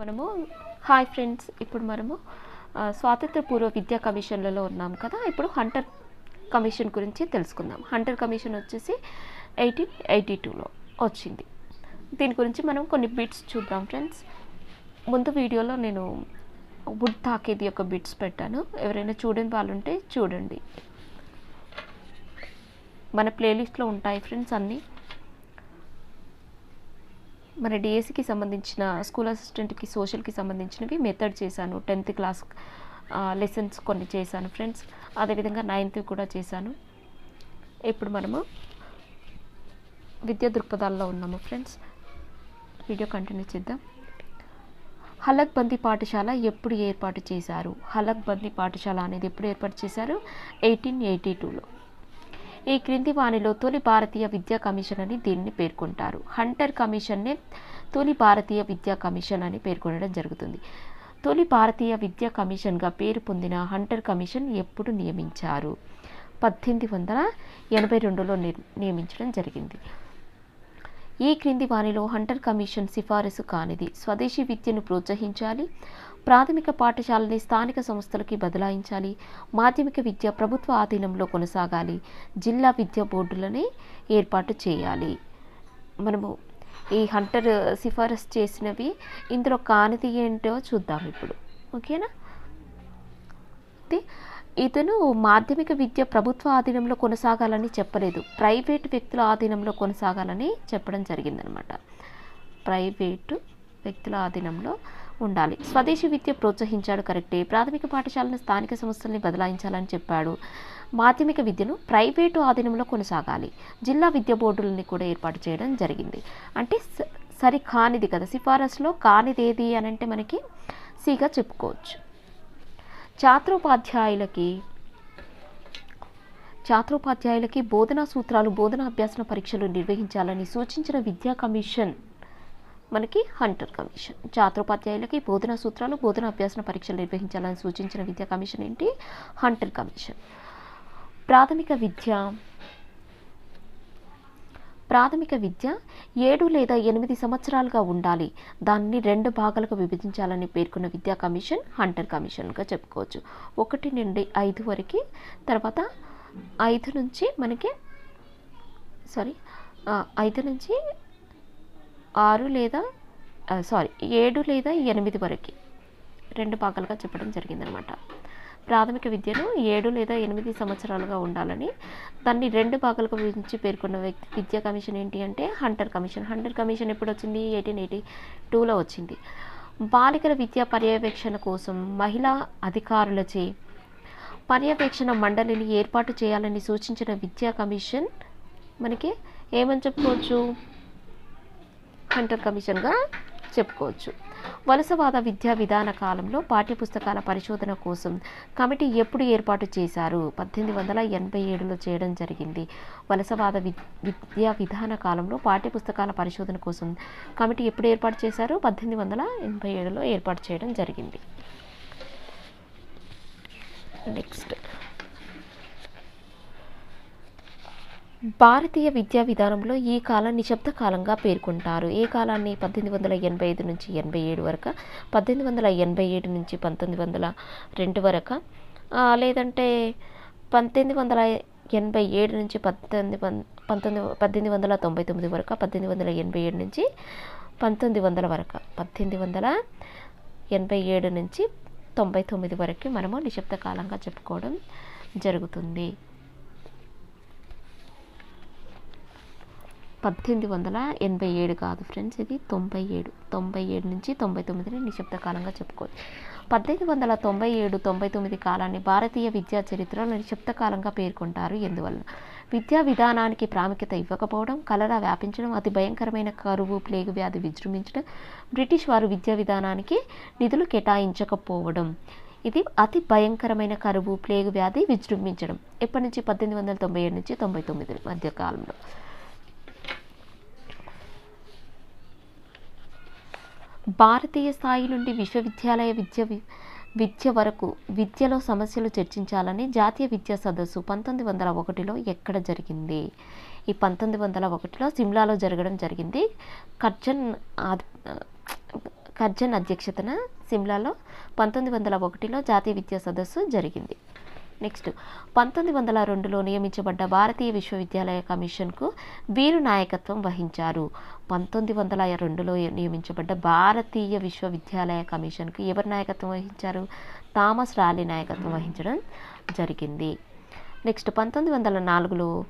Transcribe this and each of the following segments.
మనము hi friends ఇప్పుడు మనము స్వాతంత్ర పూర్వ విద్యా కమిషన్లలో ఉన్నాం కదా ఇప్పుడు హంటర్ కమిషన్ గురించి తెలుసుకుందాం. హంటర్ కమిషన్ వచ్చేసి ఎయిటీన్ ఎయిటీ టూలో వచ్చింది. దీని గురించి మనం కొన్ని బిట్స్ చూద్దాం ఫ్రెండ్స్. ముందు వీడియోలో నేను వుడ్ తాకేది యొక్క బిట్స్ పెట్టాను. ఎవరైనా చూడని వాళ్ళు ఉంటే చూడండి. మన ప్లేలిస్ట్లో ఉంటాయి ఫ్రెండ్స్ అన్నీ. మన డిఎస్సికి సంబంధించిన స్కూల్ అసిస్టెంట్కి సోషల్కి సంబంధించినవి మెథడ్ చేశాను. టెన్త్ క్లాస్ లెసన్స్ కొన్ని చేశాను ఫ్రెండ్స్ అదేవిధంగా నైన్త్ కూడా చేశాను. ఇప్పుడు మనము విద్యా దృక్పథాల్లో ఉన్నాము ఫ్రెండ్స్ వీడియో కంటిన్యూ చేద్దాం. హలక్ బందీ పాఠశాల ఎప్పుడు ఏర్పాటు చేశారు? హలక్ బందీ పాఠశాల అనేది ఎప్పుడు ఏర్పాటు చేశారు? ఎయిటీన్ ఎయిటీ టూలో ఈ క్రింది వానిలో తొలి భారతీయ విద్యా కమిషన్ అని దీనిని పేర్కొంటారు. హంటర్ కమిషన్నే తొలి భారతీయ విద్యా కమిషన్ అని పేర్కొనడం జరుగుతుంది. తొలి భారతీయ విద్యా కమిషన్గా పేరు పొందిన హంటర్ కమిషన్ ఎప్పుడు నియమించారు? పద్దెనిమిది వందల ఎనభై రెండులో నియమించడం జరిగింది. ఈ క్రింది వానిలో హంటర్ కమిషన్ సిఫారసు కానిది. స్వదేశీ విద్యను ప్రోత్సహించాలి. ప్రాథమిక పాఠశాలని స్థానిక సంస్థలకి బదలాయించాలి. మాధ్యమిక విద్య ప్రభుత్వ ఆధీనంలో కొనసాగాలి. జిల్లా విద్యా బోర్డులని ఏర్పాటు చేయాలి. మనము ఈ హంటర్ సిఫారసు చేసినవి ఇందులో కానిది ఏంటో చూద్దాం ఇప్పుడు. ఓకేనా? అయితే ఇతను మాధ్యమిక విద్య ప్రభుత్వ ఆధీనంలో కొనసాగాలని చెప్పలేదు. ప్రైవేటు వ్యక్తుల ఆధీనంలో కొనసాగాలని చెప్పడం జరిగిందనమాట. ప్రైవేటు వ్యక్తుల ఆధీనంలో ఉండాలి. స్వదేశీ విద్య ప్రోత్సహించాడు కరెక్టే. ప్రాథమిక పాఠశాలను స్థానిక సంస్థల్ని బదలాయించాలని చెప్పాడు. మాధ్యమిక విద్యను ప్రైవేటు ఆధీనంలో కొనసాగాలి. జిల్లా విద్యా బోర్డులని కూడా ఏర్పాటు చేయడం జరిగింది. అంటే స- సరి కానిది కదా. సిఫారసులో కానిది ఏది అని అంటే మనకి సిగా చెప్పుకోవచ్చు. ఛాత్రోపాధ్యాయులకి ఛాత్రోపాధ్యాయులకి బోధనా సూత్రాలు బోధనా అభ్యాసన పరీక్షలు నిర్వహించాలని సూచించిన విద్యా కమిషన్ మనకి హంటర్ కమిషన్. ఛాత్రోపాధ్యాయులకి బోధనా సూత్రాలు బోధనా అభ్యాసన పరీక్షలు నిర్వహించాలని సూచించిన విద్యా కమిషన్ ఏంటి? Hunter commission. ప్రాథమిక విద్య. ప్రాథమిక విద్య ఏడు లేదా ఎనిమిది సంవత్సరాలుగా ఉండాలి. దాన్ని రెండు భాగాలుగా విభజించాలని పేర్కొన్న విద్యా కమిషన్ హంటర్ కమిషన్గా చెప్పుకోవచ్చు. ఒకటి నుండి ఐదు వరకు తర్వాత ఐదు నుంచి మనకి సారీ ఐదు నుంచి ఆరు లేదా సారీ ఏడు లేదా ఎనిమిది వరకు. రెండు భాగాలుగా చెప్పడం జరిగిందనమాట. ప్రాథమిక విద్యను ఏడు లేదా ఎనిమిది సంవత్సరాలుగా ఉండాలని దాన్ని రెండు భాగాలుగా గురించి పేర్కొన్న వ్యక్తి విద్యా కమిషన్ ఏంటి అంటే హంటర్ కమిషన్. హంటర్ కమిషన్ ఎప్పుడు వచ్చింది ఎయిటీన్ ఎయిటీ టూలో వచ్చింది. బాలికల విద్యా పర్యవేక్షణ కోసం మహిళా అధికారులచే పర్యవేక్షణ మండలిని ఏర్పాటు చేయాలని సూచించిన విద్యా కమిషన్ మనకి ఏమని చెప్పుకోవచ్చు? హంటర్ కమిషన్గా చెప్పుకోవచ్చు. వలసవాద విద్యా విధాన కాలంలో పాఠ్యపుస్తకాల పరిశోధన కోసం కమిటీ ఎప్పుడు ఏర్పాటు చేశారు? పద్దెనిమిది వందల ఎనభై ఏడులో చేయడం జరిగింది. వలసవాద వి విద్యా విధాన కాలంలో పాఠ్యపుస్తకాల పరిశోధన కోసం కమిటీ ఎప్పుడు ఏర్పాటు చేశారు? పద్దెనిమిది వందల ఎనభై ఏడులో ఏర్పాటు చేయడం జరిగింది. నెక్స్ట్. భారతీయ విద్యా విధానంలో ఈ కాలాన్ని నిశ్శబ్ద కాలంగా పేర్కొంటారు. ఏ కాలాన్ని పద్దెనిమిది వందల ఎనభై ఐదు నుంచి ఎనభై ఏడు వరకు పద్దెనిమిది వందల ఎనభై ఏడు నుంచి పంతొమ్మిది వందల రెండు వరకు లేదంటే పంతొమ్మిది వందల ఎనభై ఏడు నుంచి పద్దెనిమిది పంతొమ్మిది పద్దెనిమిది వందల తొంభై తొమ్మిది వరకు పద్దెనిమిది వందల ఎనభై ఏడు నుంచి పంతొమ్మిది వందల వరకు పద్దెనిమిది వందల ఎనభై ఏడు నుంచి తొంభై తొమ్మిది వరకు మనము నిశ్శబ్ద కాలంగా చెప్పుకోవడం జరుగుతుంది. పద్దెనిమిది వందల ఎనభై ఏడు కాదు ఫ్రెండ్స్ ఇది తొంభై ఏడు. తొంభై ఏడు నుంచి తొంభై తొమ్మిదిని నిశ్శబ్ద కాలంగా చెప్పుకోవచ్చు. పద్దెనిమిది వందల తొంభై ఏడు తొంభై తొమ్మిది కాలాన్ని భారతీయ విద్యా చరిత్రలో నిశ్శబ్ద కాలంగా పేర్కొంటారు. ఎందువల్ల విద్యా విధానానికి ప్రాముఖ్యత ఇవ్వకపోవడం కలరా వ్యాపించడం అతి భయంకరమైన కరువు ప్లేగు వ్యాధి విజృంభించడం బ్రిటిష్ వారు విద్యా విధానానికి నిధులు కేటాయించకపోవడం ఇది అతి భయంకరమైన కరువు ప్లేగు వ్యాధి విజృంభించడం. ఎప్పటి నుంచి? పద్దెనిమిది వందల తొంభై ఏడు నుంచి తొంభై తొమ్మిది మధ్య కాలంలో భారతీయ స్థాయి నుండి విశ్వవిద్యాలయ విద్య విద్య వరకు విద్యలో సమస్యలు చర్చించాలని జాతీయ విద్యా సదస్సు పంతొమ్మిది వందల ఒకటిలో ఎక్కడ జరిగింది? ఈ పంతొమ్మిది వందల ఒకటిలో సిమ్లాలో జరగడం జరిగింది. కర్జన్ కర్జన్ అధ్యక్షతన సిమ్లాలో పంతొమ్మిది వందల ఒకటిలో జాతీయ విద్యా సదస్సు జరిగింది. నెక్స్ట్. పంతొమ్మిది వందల రెండులో నియమించబడ్డ భారతీయ విశ్వవిద్యాలయ కమిషన్కు వీరు నాయకత్వం వహించారు. పంతొమ్మిది వందల రెండులో నియమించబడ్డ భారతీయ విశ్వవిద్యాలయ కమిషన్కు ఎవరు నాయకత్వం వహించారు? థామస్ రాలీ నాయకత్వం వహించడం జరిగింది. నెక్స్ట్ పంతొమ్మిది వందల నాలుగులో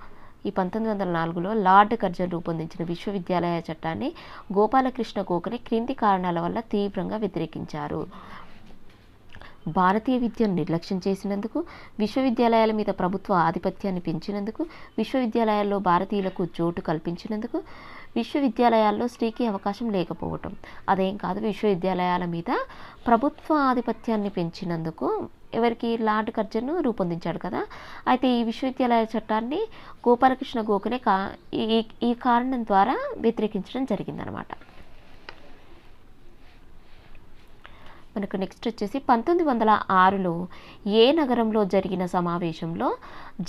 ఈ పంతొమ్మిది వందల నాలుగులో లార్డ్ కర్జన్ రూపొందించిన విశ్వవిద్యాలయ చట్టాన్ని గోపాలకృష్ణ గోఖలే క్రింది కారణాల వల్ల తీవ్రంగా వ్యతిరేకించారు. భారతీయ విద్యను నిర్లక్ష్యం చేసినందుకు విశ్వవిద్యాలయాల మీద ప్రభుత్వ ఆధిపత్యాన్ని పెంచినందుకు విశ్వవిద్యాలయాల్లో భారతీయులకు చోటు కల్పించినందుకు విశ్వవిద్యాలయాల్లో స్త్రీకి అవకాశం లేకపోవటం. అదేం కాదు విశ్వవిద్యాలయాల మీద ప్రభుత్వ ఆధిపత్యాన్ని పెంచినందుకు ఎవరికి లార్డ్ కర్జన్ రూపొందించాడు కదా. అయితే ఈ విశ్వవిద్యాలయ చట్టాన్ని గోపాలకృష్ణ గోఖలే కా ఈ ఈ కారణం ద్వారా వ్యతిరేకించడం జరిగిందనమాట మనకు నెక్స్ట్ వచ్చేసి పంతొమ్మిది వందల ఆరులో ఏ నగరంలో జరిగిన సమావేశంలో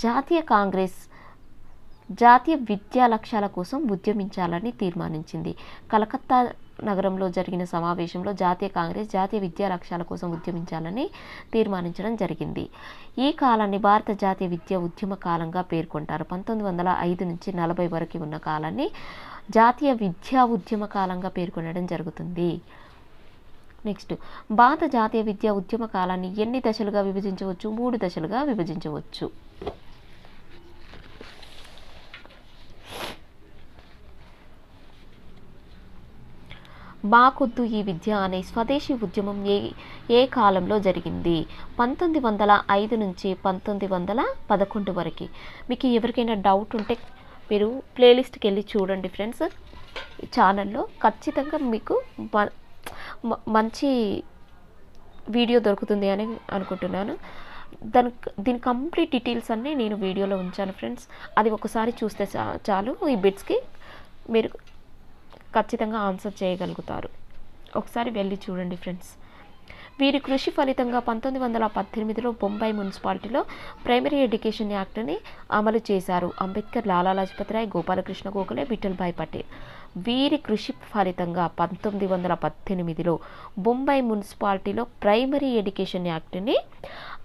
జాతీయ కాంగ్రెస్ జాతీయ విద్యా లక్ష్యాల కోసం ఉద్యమించాలని తీర్మానించింది. కలకత్తా నగరంలో జరిగిన సమావేశంలో జాతీయ కాంగ్రెస్ జాతీయ విద్యా లక్ష్యాల కోసం ఉద్యమించాలని తీర్మానించడం జరిగింది. ఈ కాలాన్ని భారత జాతీయ విద్యా ఉద్యమ కాలంగా పేర్కొంటారు. పంతొమ్మిది వందల ఐదు నుంచి నలభై వరకు ఉన్న కాలాన్ని జాతీయ విద్యా ఉద్యమ కాలంగా పేర్కొనడం జరుగుతుంది. నెక్స్ట్ భారత జాతీయ విద్యా ఉద్యమ కాలాన్ని ఎన్ని దశలుగా విభజించవచ్చు? మూడు దశలుగా విభజించవచ్చు. మాకొద్దు ఈ విద్య అనే స్వదేశీ ఉద్యమం ఏ ఏ కాలంలో జరిగింది? పంతొమ్మిది వందల ఐదు నుంచి పంతొమ్మిది వందల పదకొండు వరకు. మీకు ఎవరికైనా డౌట్ ఉంటే మీరు ప్లేలిస్ట్కి వెళ్ళి చూడండి ఫ్రెండ్స్ ఛానల్లో ఖచ్చితంగా మీకు మంచి వీడియో దొరుకుతుంది అని అనుకుంటున్నాను. దాని దీని కంప్లీట్ డీటెయిల్స్ అన్నీ నేను వీడియోలో ఉంచాను ఫ్రెండ్స్. అది ఒకసారి చూస్తే చా- చాలు. ఈ బిట్స్కి మీరు ఖచ్చితంగా ఆన్సర్ చేయగలుగుతారు. ఒకసారి వెళ్ళి చూడండి ఫ్రెండ్స్. వీరి కృషి ఫలితంగా పంతొమ్మిది వందల పద్దెనిమిదిలో బొంబాయి మున్సిపాలిటీలో ప్రైమరీ ఎడ్యుకేషన్ యాక్ట్ని అమలు చేశారు. అంబేద్కర్ లాలా లజపతి రాయ్ గోపాలకృష్ణ గోఖలే విఠల్భాయ్ పటేల్. వీరి కృషి ఫలితంగా పంతొమ్మిది వందల పద్దెనిమిదిలో బొంబాయి మున్సిపాలిటీలో ప్రైమరీ ఎడ్యుకేషన్ యాక్ట్ని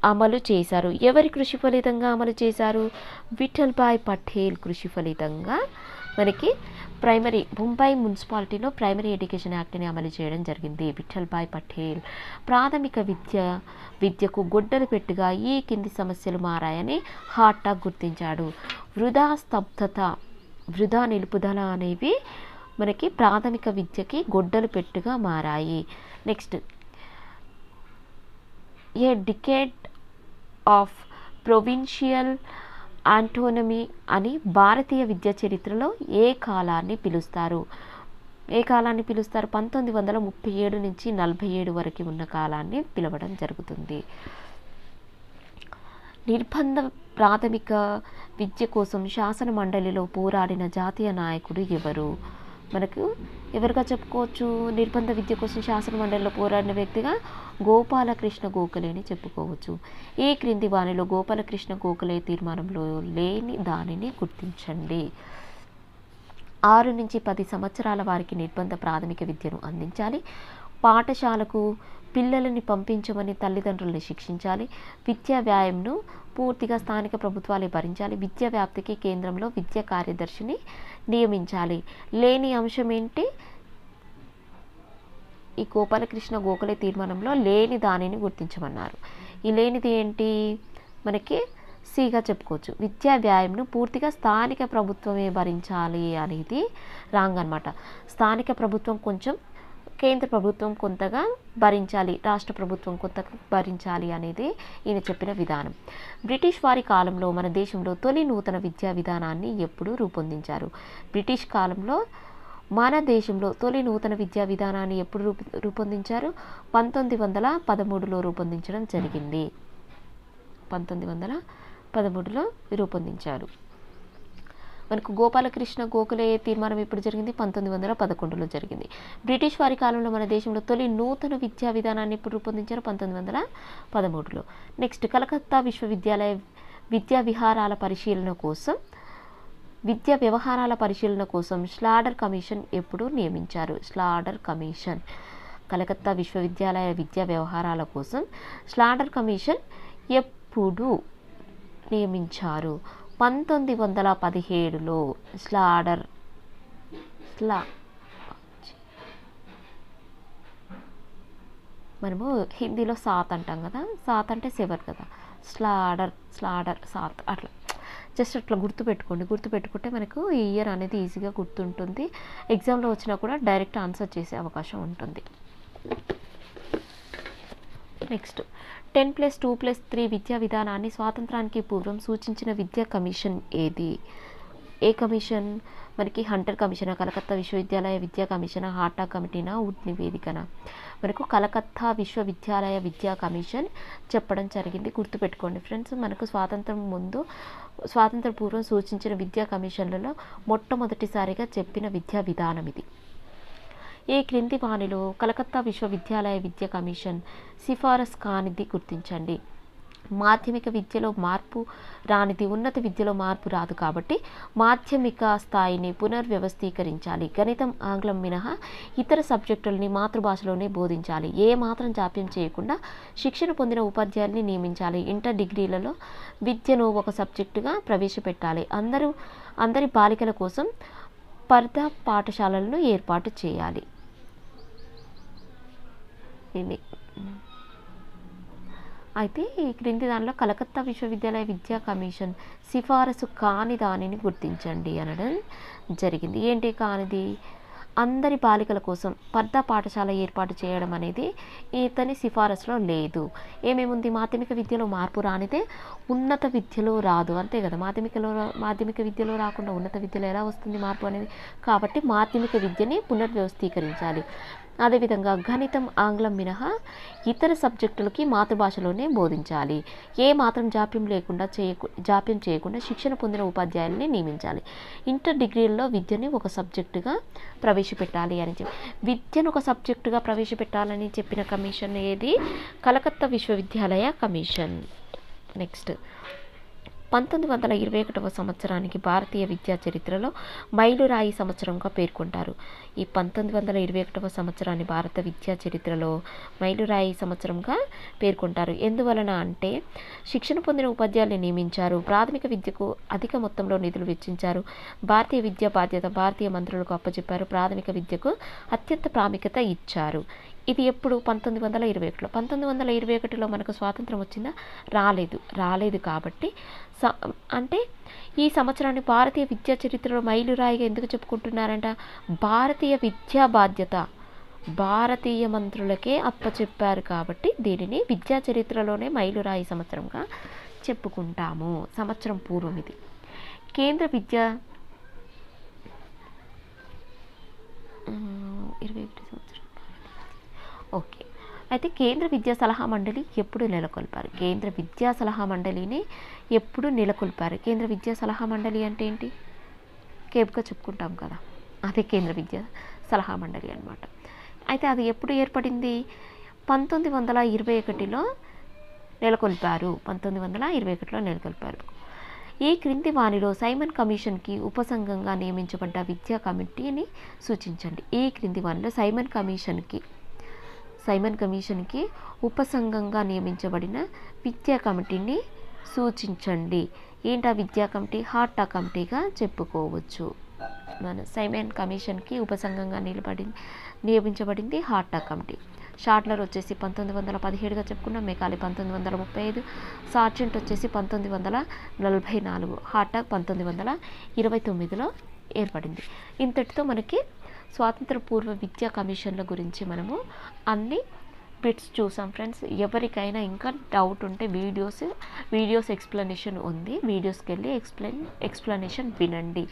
అమలు చేశారు. ఎవరి కృషి ఫలితంగా అమలు చేశారు? విఠల్భాయ్ పటేల్ కృషి ఫలితంగా మనకి ప్రైమరీ ముంబై మున్సిపాలిటీలో ప్రైమరీ ఎడ్యుకేషన్ యాక్ట్ని అమలు చేయడం జరిగింది. విఠల్భాయ్ పటేల్ ప్రాథమిక విద్య విద్యకు గొడ్డలు పెట్టుగా ఈ కింది సమస్యలు మారాయని హార్టాగ్ గుర్తించాడు. వృధా స్తబ్దత వృధా నిలుపుదల అనేవి మనకి ప్రాథమిక విద్యకి గొడ్డలు పెట్టుగా మారాయి. Next a decade of provincial autonomy అని భారతీయ విద్యా చరిత్రలో ఏ కాలాన్ని పిలుస్తారు? ఏ కాలాన్ని పిలుస్తారు? పంతొమ్మిది వందల ముప్పై ఏడు నుంచి నలభై ఏడు వరకు ఉన్న కాలాన్ని పిలవడం జరుగుతుంది. నిర్బంధ ప్రాథమిక విద్య కోసం శాసన మండలిలో పోరాడిన జాతీయ నాయకుడు ఎవరు? మనకు ఎవరుగా చెప్పుకోవచ్చు? నిర్బంధ విద్య కోసం శాసనమండలిలో పోరాడిన వ్యక్తిగా గోపాలకృష్ణ గోఖలే అని చెప్పుకోవచ్చు. ఈ క్రింది వానిలో గోపాలకృష్ణ గోఖలే తీర్మానంలో లేని దానిని గుర్తించండి. ఆరు నుంచి పది సంవత్సరాల వారికి నిర్బంధ ప్రాథమిక విద్యను అందించాలి. పాఠశాలకు పిల్లలని పంపించమని తల్లిదండ్రులను శిక్షించాలి. విద్యా వ్యాయంను పూర్తిగా స్థానిక ప్రభుత్వాలే భరించాలి. విద్యా వ్యాప్తికి కేంద్రంలో విద్యా కార్యదర్శిని నియమించాలి. లేని అంశం ఏంటి? ఈ గోపాలకృష్ణ గోఖలే తీర్మానంలో లేని దానిని గుర్తించమన్నారు. ఈ లేనిది ఏంటి? మనకి సిగా చెప్పుకోవచ్చు. విద్యా వ్యాయంను పూర్తిగా స్థానిక ప్రభుత్వమే భరించాలి అనేది రాంగ్ అనమాట స్థానిక ప్రభుత్వం కొంచెం కేంద్ర ప్రభుత్వం కొంతగా భరించాలి రాష్ట్ర ప్రభుత్వం కొంత భరించాలి అనేది ఈయన చెప్పిన విధానం. బ్రిటిష్ వారి కాలంలో మన దేశంలో తొలి నూతన విద్యా విధానాన్ని ఎప్పుడు రూపొందించారు. బ్రిటిష్ కాలంలో మన దేశంలో తొలి నూతన విద్యా విధానాన్ని ఎప్పుడు రూప రూపొందించారు? పంతొమ్మిది వందల పదమూడులో రూపొందించడం జరిగింది. పంతొమ్మిది వందల పదమూడులో రూపొందించారు. మనకు గోపాలకృష్ణ గోఖలే తీర్మానం ఎప్పుడు జరిగింది. పంతొమ్మిది వందల పదకొండులో జరిగింది. బ్రిటిష్ వారి కాలంలో మన దేశంలో తొలి నూతన విద్యా విధానాన్ని ఎప్పుడు రూపొందించారు పంతొమ్మిది వందల పదమూడులో. నెక్స్ట్ కలకత్తా విశ్వవిద్యాలయ విద్యా విహారాల పరిశీలన కోసం విద్యా వ్యవహారాల పరిశీలన కోసం స్లాడర్ కమిషన్ ఎప్పుడు నియమించారు. స్లాడర్ కమిషన్ కలకత్తా విశ్వవిద్యాలయ విద్యా వ్యవహారాల కోసం స్లాడర్ కమిషన్ ఎప్పుడు నియమించారు. పంతొమ్మిది వందల పదిహేడులో స్లాడర్ స్లా మనము హిందీలో సాత్ అంటాం కదా సాత్ అంటే సెవెన్ కదా. స్లాడర్ స్లాడర్ సాత్ అట్లా. జస్ట్ అట్లా గుర్తుపెట్టుకోండి గుర్తుపెట్టుకుంటే మనకు ఈ ఇయర్ అనేది ఈజీగా గుర్తుంటుంది. ఎగ్జామ్లో వచ్చినా కూడా డైరెక్ట్ ఆన్సర్ చేసే అవకాశం ఉంటుంది. Next. Ten plus two plus three విద్యా విధానాన్ని స్వాతంత్రానికి పూర్వం సూచించిన విద్యా కమిషన్ ఏది? ఏ కమిషన్? మనకి హంటర్ కమిషన్ కలకత్తా విశ్వవిద్యాలయ విద్యా కమిషన్ హాటా కమిటీనా వుడ్ నివేదికన? మనకు కలకత్తా విశ్వవిద్యాలయ విద్యా కమిషన్ చెప్పడం జరిగింది. గుర్తుపెట్టుకోండి ఫ్రెండ్స్ మనకు స్వాతంత్రం ముందు స్వాతంత్ర పూర్వం సూచించిన విద్యా కమిషన్లలో మొట్టమొదటిసారిగా చెప్పిన విద్యా విధానం ఇది. ఈ క్రింది వాణిలో కలకత్తా విశ్వవిద్యాలయ విద్య కమిషన్ సిఫారసు కానిది గుర్తించండి. మాధ్యమిక విద్యలో మార్పు రానిది ఉన్నత విద్యలో మార్పు రాదు కాబట్టి మాధ్యమిక స్థాయిని పునర్వ్యవస్థీకరించాలి. గణితం ఆంగ్లం మినహా ఇతర సబ్జెక్టులని మాతృభాషలోనే బోధించాలి. ఏ మాత్రం జాప్యం చేయకుండా శిక్షణ పొందిన ఉపాధ్యాయుల్ని నియమించాలి. ఇంటర్ డిగ్రీలలో విద్యను ఒక సబ్జెక్టుగా ప్రవేశపెట్టాలి. అందరూ అందరి బాలికల కోసం స్పర్ధ పాఠశాలలను ఏర్పాటు చేయాలి. అయితే ఈ క్రింది దానిలో కలకత్తా విశ్వవిద్యాలయ విద్యా కమిషన్ సిఫారసు కాని దానిని గుర్తించండి అనడం జరిగింది. ఏంటి కానిది? అందరి బాలికల కోసం పర్దా పాఠశాల ఏర్పాటు చేయడం అనేది ఇతని సిఫారసులో లేదు. ఏమేముంది? మాధ్యమిక విద్యలో మార్పు రానిదే ఉన్నత విద్యలో రాదు. అంతే కదా? మాధ్యమికలో మాధ్యమిక విద్యలో రాకుండా ఉన్నత విద్యలో ఎలా వస్తుంది మార్పు అనేది? కాబట్టి మాధ్యమిక విద్యని పునర్వ్యవస్థీకరించాలి. అదేవిధంగా గణితం ఆంగ్లం మినహా ఇతర సబ్జెక్టులకి మాతృభాషలోనే బోధించాలి. ఏ మాత్రం జాప్యం లేకుండా చేయకు జాప్యం చేయకుండా శిక్షణ పొందిన ఉపాధ్యాయుల్ని నియమించాలి. ఇంటర్ డిగ్రీల్లో విద్యని ఒక సబ్జెక్టుగా ప్రవేశపెట్టాలి అని చెప్పి విద్యను ఒక సబ్జెక్టుగా ప్రవేశపెట్టాలని చెప్పిన కమిషన్ ఏది? కలకత్తా విశ్వవిద్యాలయ కమిషన్. నెక్స్ట్. పంతొమ్మిది వందల ఇరవై ఒకటవ సంవత్సరానికి భారతీయ విద్యా చరిత్రలో మైలురాయి సంవత్సరంగా పేర్కొంటారు. ఈ పంతొమ్మిది వందల ఇరవై ఒకటవ సంవత్సరాన్ని భారత విద్యా చరిత్రలో మైలురాయి సంవత్సరంగా పేర్కొంటారు. ఎందువలన అంటే శిక్షణ పొందిన ఉపాధ్యాయుల్ని నియమించారు. ప్రాథమిక విద్యకు అధిక మొత్తంలో నిధులు వెచ్చించారు. భారతీయ విద్యా బాధ్యత భారతీయ మంత్రులకు అప్పచెప్పారు ప్రాథమిక విద్యకు అత్యంత ప్రాముఖ్యత ఇచ్చారు. ఇది ఎప్పుడు? పంతొమ్మిది వందల ఇరవై ఒకటిలో. పంతొమ్మిది వందల ఇరవై ఒకటిలో మనకు స్వాతంత్రం వచ్చిందా? రాలేదు. రాలేదు కాబట్టి స అంటే ఈ సంవత్సరాన్ని భారతీయ విద్యా చరిత్రలో మైలురాయిగా ఎందుకు చెప్పుకుంటున్నారంట? భారతీయ విద్యా బాధ్యత. భారతీయ మంత్రులకే అప్పచెప్పారు కాబట్టి దీనిని విద్యా చరిత్రలోనే మైలురాయి సంవత్సరంగా చెప్పుకుంటాము. సంవత్సరం పూర్వం ఇది. కేంద్ర విద్యా ఇరవై ఒకటి సంవత్సరం ఓకే అయితే కేంద్ర విద్యా సలహా మండలి ఎప్పుడు నెలకొల్పారు? కేంద్ర విద్యా సలహా మండలిని ఎప్పుడు నెలకొల్పారు? కేంద్ర విద్యా సలహా మండలి అంటే ఏంటి? కేపుగా చెప్పుకుంటాం కదా. అదే కేంద్ర విద్యా సలహా మండలి అనమాట అయితే అది ఎప్పుడు ఏర్పడింది? పంతొమ్మిది వందల ఇరవై ఒకటిలో నెలకొల్పారు. పంతొమ్మిది వందల ఇరవై ఒకటిలో నెలకొల్పారు. ఈ క్రింది వానిలో సైమన్ కమిషన్కి ఉపసంఘంగా నియమించబడ్డ విద్యా కమిటీని సూచించండి. ఈ క్రింది వాణిలో సైమన్ కమిషన్కి సైమన్ కమిషన్కి ఉపసంఘంగా నియమించబడిన విద్యా కమిటీని సూచించండి. ఏంటా విద్యా కమిటీ? హార్టా కమిటీగా చెప్పుకోవచ్చు. మన సైమన్ కమిషన్కి ఉపసంఘంగా నిలబడి నియమించబడింది హార్టా కమిటీ. షార్ట్లర్ వచ్చేసి పంతొమ్మిది వందల పదిహేడుగా చెప్పుకున్నాం మెకాలి పంతొమ్మిది వందల ముప్పై ఐదు సార్జెంట్ వచ్చేసి పంతొమ్మిది వందల నలభై నాలుగు హార్టాక్ పంతొమ్మిది వందల ఇరవై తొమ్మిదిలో ఏర్పడింది. ఇంతటితో మనకి స్వాతంత్ర పూర్వ విద్యా కమిషన్ల గురించి మనము అన్ని బిట్స్ చూసాం ఫ్రెండ్స్. ఎవరికైనా ఇంకా డౌట్ ఉంటే వీడియోస్ వీడియోస్ ఎక్స్ప్లెనేషన్ ఉంది. వీడియోస్కి వెళ్ళి ఎక్స్ప్లెయిన్ ఎక్స్ప్లెనేషన్ వినండి.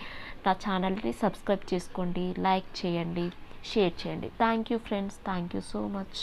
నా ఛానల్ని సబ్స్క్రైబ్ చేసుకోండి లైక్ చేయండి షేర్ చేయండి. Thank you friends thank you so much